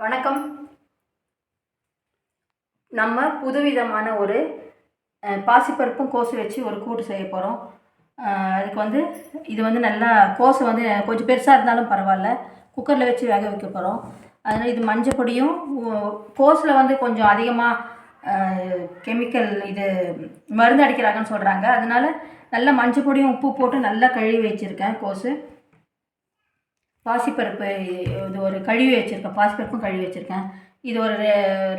வணக்கம். நம்ம புதுவிதமான ஒரு பாசிப்பருப்பும் கோசு வச்சு ஒரு கூட்டு செய்ய போகிறோம் அதுக்கு வந்து இது வந்து நல்லா கோசு வந்து கொஞ்சம் பெருசாக இருந்தாலும் பரவாயில்ல. குக்கரில் வச்சு வேக வைக்க போகிறோம் அதனால் இது மஞ்சள் பொடியும் கோஸில் வந்து கொஞ்சம் அதிகமாக கெமிக்கல் இது மருந்து அடிக்கிறாங்கன்னு சொல்கிறாங்க அதனால் நல்லா மஞ்சள் பொடியும் உப்பு போட்டு நல்லா கழுவி வச்சுருக்கேன் கோஸு. பாசிப்பருப்பு இது ஒரு கழுவி வச்சுருக்கேன். பாசிப்பருப்பும் கழுவி வச்சுருக்கேன். இது ஒரு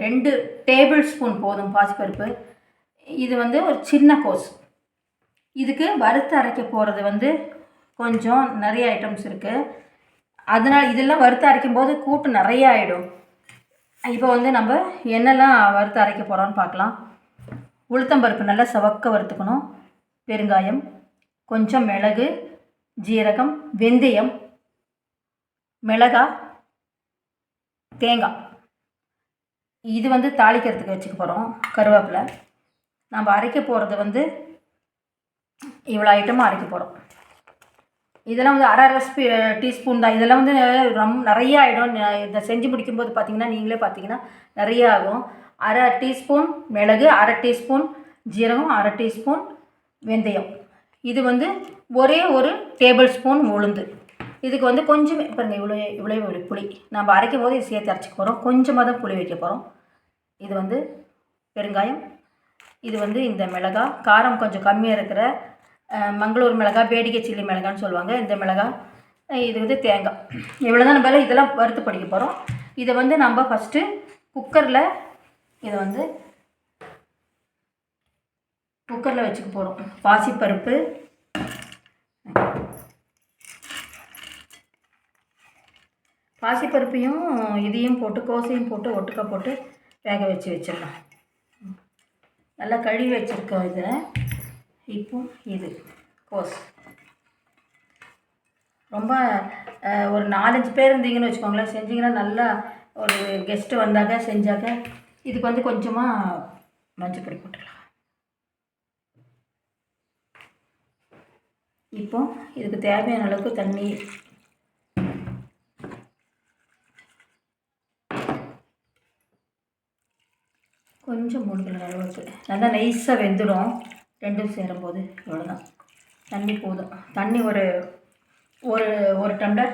ரெண்டு டேபிள் ஸ்பூன் போதும் பாசிப்பருப்பு. இது வந்து ஒரு சின்ன கோஸ். இதுக்கு வறுத்து அரைக்க போகிறது வந்து கொஞ்சம் நிறைய ஐட்டம்ஸ் இருக்குது அதனால் இதெல்லாம் வறுத்து அரைக்கும் போது கூட்டு நிறைய ஆகிடும் இப்போ வந்து நம்ம என்னெல்லாம் வறுத்து அரைக்க போகிறோம்னு பார்க்கலாம். உளுத்தம்பருப்பு நல்லா சவக்க வறுத்துக்கணும். பெருங்காயம் கொஞ்சம் மிளகு ஜீரகம் வெந்தயம் மிளகாய் தேங்காய். இது வந்து தாளிக்கிறதுக்கு வச்சுக்க போகிறோம் கருவேப்பிலை. நம்ம அரைக்க போகிறது வந்து இவ்வளோ ஐட்டமாக அரைக்க போகிறோம் இதெல்லாம் வந்து அரை அரை ஸ்பீ டீஸ்பூன் தான். இதெல்லாம் வந்து ரொம்ப நிறைய ஆகிடும் இதை செஞ்சு முடிக்கும்போது பார்த்தீங்கன்னா நீங்களே பார்த்தீங்கன்னா நிறைய ஆகும். அரை டீஸ்பூன் மிளகு அரை டீஸ்பூன் ஜீரகம் அரை டீஸ்பூன் வெந்தயம். இது வந்து ஒரே ஒரு டேபிள் ஸ்பூன் உளுந்து. இதுக்கு வந்து கொஞ்சம் பாருங்க இவ்வளோ இவ்வளோ ஒரு புளி. நம்ம அரைக்கும் போது இது சேர்த்து அரைச்சிக்க போகிறோம் கொஞ்சமாக தான் புளி வைக்க போகிறோம் இது வந்து பெருங்காயம். இது வந்து இந்த மிளகாய் காரம் கொஞ்சம் கம்மியாக இருக்கிற மங்களூர் மிளகாய் பேடிகை சில்லி மிளகான்னு சொல்லுவாங்க. இந்த மிளகாய் இது வந்து தேங்காய். இவ்வளோ தான் நம்ம இதெல்லாம் வறுத்து படிக்க போகிறோம் இதை வந்து நம்ம ஃபஸ்ட்டு குக்கரில் இதை வந்து குக்கரில் வச்சுக்க போகிறோம் பாசிப்பருப்பு பாசிப்பருப்பையும் இதையும் போட்டு கோசையும் போட்டு ஒட்டுக்கா போட்டு வேக வச்சு வச்சிடலாம். நல்லா கழுவி வச்சுருக்கோம் இதை. இப்போ இது கோஸ். ரொம்ப ஒரு நாலஞ்சு பேர் இருந்தீங்கன்னு வச்சுக்கோங்களேன். செஞ்சிங்கன்னா நல்லா ஒரு கெஸ்ட்டு வந்தாக்க செஞ்சாக்க இதுக்கு வந்து கொஞ்சமாக மஞ்சள் பொடி போட்டுடலாம் இப்போ இதுக்கு தேவையான அளவுக்கு தண்ணி கொஞ்சம் மூடிக்கலாம் அளவுக்கு. நல்லா நைஸாக வெந்துடும். ரெண்டும் சேரும்போது. இவ்வளோதான் தண்ணி போதும். தண்ணி ஒரு ஒரு ஒரு டம்ளர்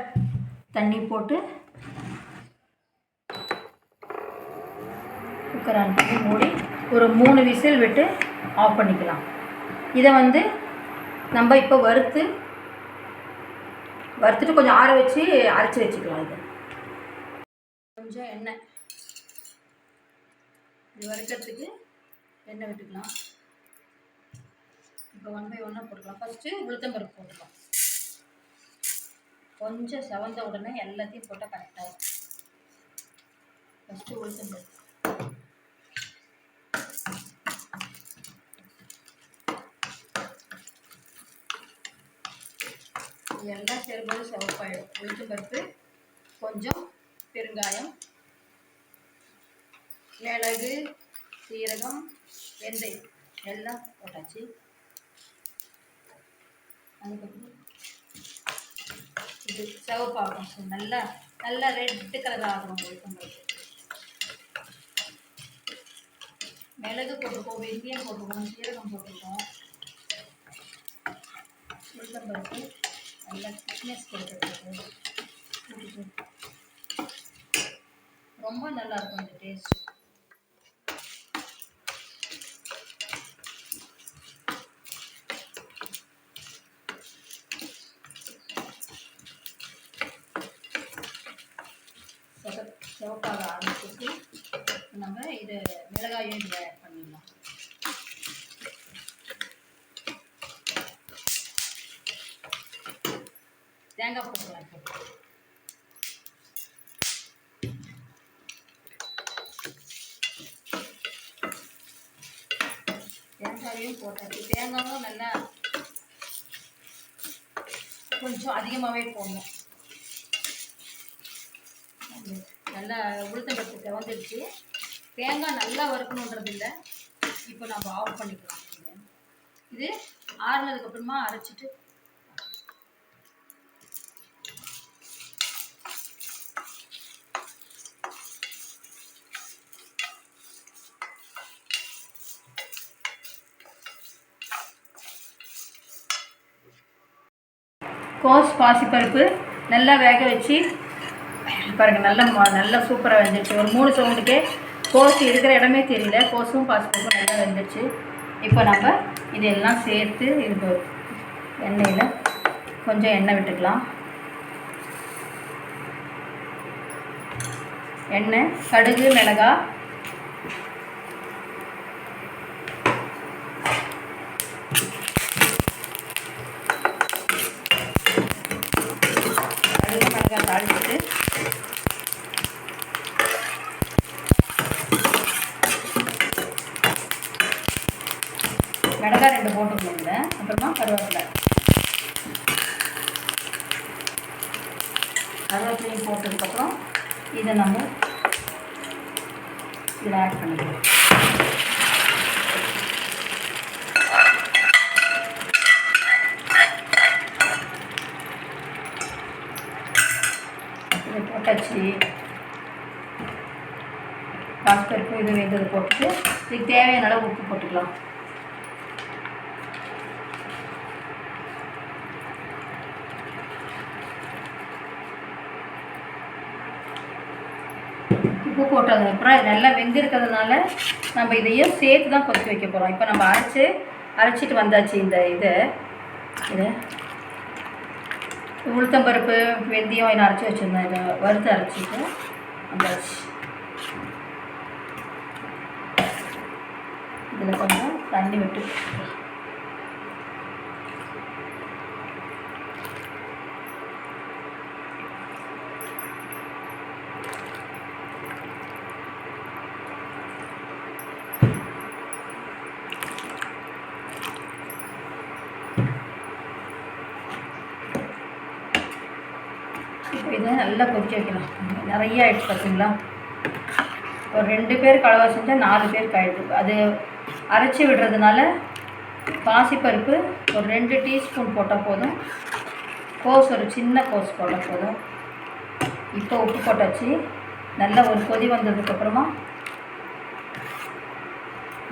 தண்ணி போட்டு குக்கர் அனுப்பி மூடி ஒரு மூணு விசில் விட்டு ஆஃப் பண்ணிக்கலாம். இதை வந்து நம்ம இப்போ வறுத்து வறுத்துட்டு கொஞ்சம் ஆற வச்சு அரைச்சி வச்சுக்கலாம் இதை கொஞ்சம் எண்ணெய் இப்படி வறுக்கிறதுக்கு எண்ணெய் விட்டுக்கலாம். இப்போ ஒன் பை ஒன்னாக போட்டுக்கலாம். ஃபஸ்ட்டு உளுத்தம்பருப்பு போட்டுக்கலாம். கொஞ்சம் செவந்த உடனே எல்லாத்தையும் போட்டால் கரெக்டாக இருக்கும். ஃபஸ்ட்டு உளுத்தம்பருப்பு எல்லாம் சேரும்போது சிவப்பாயிடும். உளுத்தம்பருப்பு கொஞ்சம் பெருங்காயம் மிளகு சீரகம் வெந்தயம். எல்லாம் போட்டாச்சு. அதுக்கப்புறம் இது சிவப்பாகும் நல்லா நல்லா ரெட் கலர் ஆகும் உங்களுக்கு. மிளகு போட்டிருக்கோம் வெந்தயம் போட்டிருக்கோம் சீரகம் போட்டிருக்கோம் உளுத்தம்பருப்பு நல்லா திக்னஸ் கொடுக்குறதுக்கு ரொம்ப நல்லா இருக்கும் இந்த டேஸ்ட் சிவப்பாக ஆரம்பிச்சிட்டு நம்ம இது மிளகாயும் இதில் ஆட் பண்ணிடலாம். தேங்காய் போட்டுக்கலாம் இப்போ தேங்காயும் போட்டாச்சு. தேங்காயும் நல்லா கொஞ்சம் அதிகமாகவே போடணும். நல்லா உளுத்தம்பருப்பு திறந்துடுச்சு தேங்காய் நல்லா வறுக்கணுன்றது இல்லை இப்போ நம்ம ஆஃப் பண்ணிக்கலாம். இது ஆறுனதுக்கப்புறமா அரைச்சிட்டு கோஸ் பாசிப்பருப்பு நல்லா வேக வச்சு பாருங்கள் நல்ல நல்லா சூப்பராக வெந்துருச்சு ஒரு மூணு சவுண்டுக்கே கோஸ் இருக்கிற இடமே தெரியல. கோஸும் பாசிப்பருப்பும் நல்லா வெந்துருச்சு இப்போ நம்ம இதெல்லாம் சேர்த்து இது எண்ணெயில் கொஞ்சம் எண்ணெய் விட்டுக்கலாம். எண்ணெய் கடுகு மிளகாய். கடுகு மிளகாய் தாளிச்சுட்டு மிளகாய் ரெண்டு போட்டுக்கணும் இதில் அப்புறமா கருவேப்பிலை. கருவேப்பிலையும் போட்டதுக்கப்புறம் இதை நம்ம இதில் ஆட் பண்ணிக்கலாம். இது போட்டாச்சு. பாஸ்பருப்பு இது வேண்டது போட்டுட்டு இதுக்கு தேவையான அளவு உப்பு போட்டுக்கலாம். உப்பு போட்டதுக்கப்புறம் இது நல்லா வெந்திருக்கிறதுனால நம்ம இதையும் சேர்த்து தான் கொதிக்க வைக்க போகிறோம் இப்போ நம்ம அரைச்சி அரைச்சிட்டு வந்தாச்சு இந்த இதை. இது. உளுத்தம்பருப்பு வெந்தயம் என்ன அரைச்சி வச்சுருந்தேன். இதை வறுத்து அரைச்சிட்டு வந்தாச்சு. இதில் கொஞ்சம் தண்ணி விட்டு நல்லா கொதிக்க வைக்கலாம் நிறைய ஆயிடுச்சு பார்த்தீங்களா ஒரு ரெண்டு பேர் கலவை செஞ்சால் நாலு பேருக்கு ஆகிடுது அது அரைச்சி விடுறதுனால பாசிப்பருப்பு ஒரு ரெண்டு டீஸ்பூன் போட்டால் போதும். கோஸ் ஒரு சின்ன கோஸ் போட்டால் போதும். இப்போ உப்பு போட்டாச்சு. நல்லா ஒரு கொதி வந்ததுக்கப்புறமா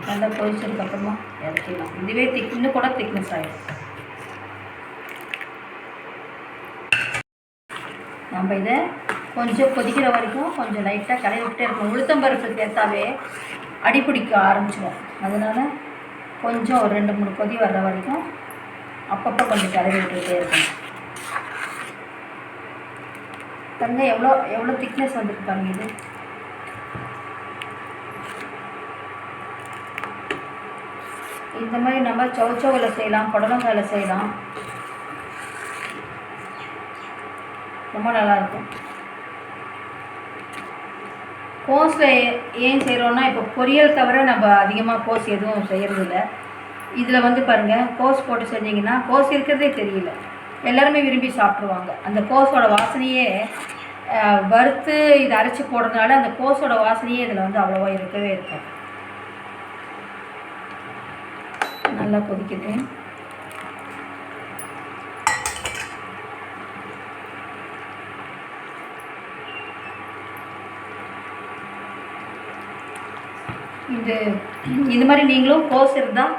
நல்லா கொதிச்சதுக்கப்புறமா இறக்கிடலாம். இதுவே திக் இன்னும் கூட திக்னஸ் ஆகிடும் நம்ம இதை கொஞ்சம் கொதிக்கிற வரைக்கும் கொஞ்சம் லைட்டாக கலரி விட்டே இருக்கணும். உளுத்தம்பருப்பு சேர்த்தாவே அடிப்பிடிக்க ஆரம்பிச்சிடும் அதனால் கொஞ்சம் ஒரு ரெண்டு மூணு கொதி வர்ற வரைக்கும் அப்பப்போ கொஞ்சம் கலரி விட்டுக்கிட்டே இருக்கணும். பாருங்க எவ்வளோ எவ்வளோ திக்னஸ் வந்துருக்கு பாருங்க இது? இந்த மாதிரி நம்ம சௌச்சௌவில் செய்யலாம் புடலங்காயில் செய்யலாம். ரொம்ப நல்லாயிருக்கும். கோஸில் ஏன் செய்கிறோன்னா இப்போ பொரியல் தவிர நம்ம அதிகமாக கோஸ் எதுவும் செய்கிறதில்ல. இதில் வந்து பாருங்கள் கோஸ் போட்டு செஞ்சீங்கன்னா கோஸ் இருக்கிறதே தெரியல. எல்லாருமே விரும்பி சாப்பிட்ருவாங்க அந்த கோஸோட வாசனையே வறுத்து இதை அரைச்சி போடுறதுனால அந்த கோஸோட வாசனையே இதில் வந்து அவ்வளோவா இருக்கவே இருக்காது. நல்லா கொதிக்குது. இது இது மாதிரி நீங்களும் கோஸ் இருந்தால்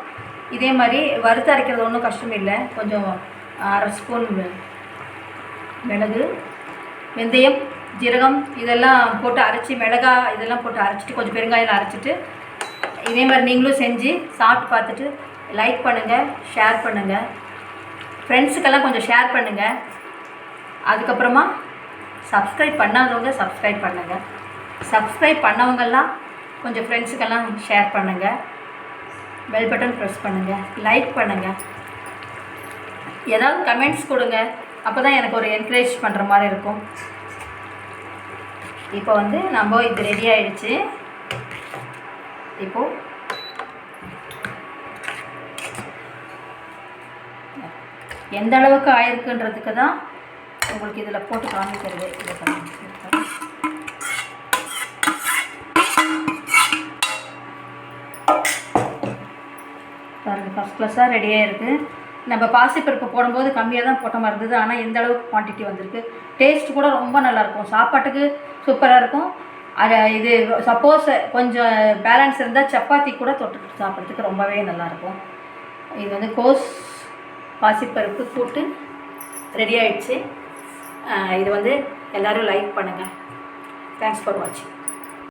இதே மாதிரி வறுத்து அரைக்கிறது ஒன்றும் கஷ்டம் இல்லை. கொஞ்சம் அரை ஸ்பூன் மிளகு வெந்தயம் ஜீரகம் இதெல்லாம் போட்டு அரைச்சி மிளகா இதெல்லாம் போட்டு அரைச்சிட்டு கொஞ்சம் பெருங்காயம் அரைச்சிட்டு இதே மாதிரி நீங்களும் செஞ்சு சாப்பிட்டு பார்த்துட்டு லைக் பண்ணுங்கள் ஷேர் பண்ணுங்கள் ஃப்ரெண்ட்ஸுக்கெல்லாம் கொஞ்சம் ஷேர் பண்ணுங்கள் அதுக்கப்புறமா சப்ஸ்கிரைப் பண்ணாதவங்க சப்ஸ்கிரைப் பண்ணுங்கள் சப்ஸ்கிரைப் பண்ணவங்கெல்லாம் கொஞ்சம் ஃப்ரெண்ட்ஸுக்கெல்லாம் ஷேர் பண்ணுங்கள் பெல் பட்டன் ப்ரெஸ் பண்ணுங்கள் லைக் பண்ணுங்கள் ஏதாவது கமெண்ட்ஸ் கொடுங்க. அப்போ தான் எனக்கு ஒரு என்கரேஜ் பண்ணுற மாதிரி இருக்கும். இப்போ வந்து நம்ம இது ரெடி ஆகிடுச்சு இப்போது எந்த அளவுக்கு ஆயிருக்குன்றதுக்கு தான் உங்களுக்கு இதில் போட்டு காமிக்கிறது. இதை பாருங்க. ப்ளஸ்ஸாக ரெடியாக இருக்குது நம்ம பாசிப்பருப்பு போடும்போது கம்மியாக தான் போட்ட மாதிரி இருந்தது. ஆனால் எந்த அளவுக்கு குவான்டிட்டி வந்திருக்கு? டேஸ்ட் கூட ரொம்ப நல்லாயிருக்கும் சாப்பாட்டுக்கு சூப்பராக இருக்கும். அது இது சப்போஸ் கொஞ்சம் பேலன்ஸ் இருந்தால் சப்பாத்தி கூட தொட்டு சாப்பிட்றதுக்கு ரொம்பவே நல்லாயிருக்கும் இது வந்து கோஸ் பாசிப்பருப்பு கூட்டு ரெடி ஆயிடுச்சு. இது வந்து எல்லோரும் லைக் பண்ணுங்கள் தேங்க்ஸ் ஃபார் வாட்சிங்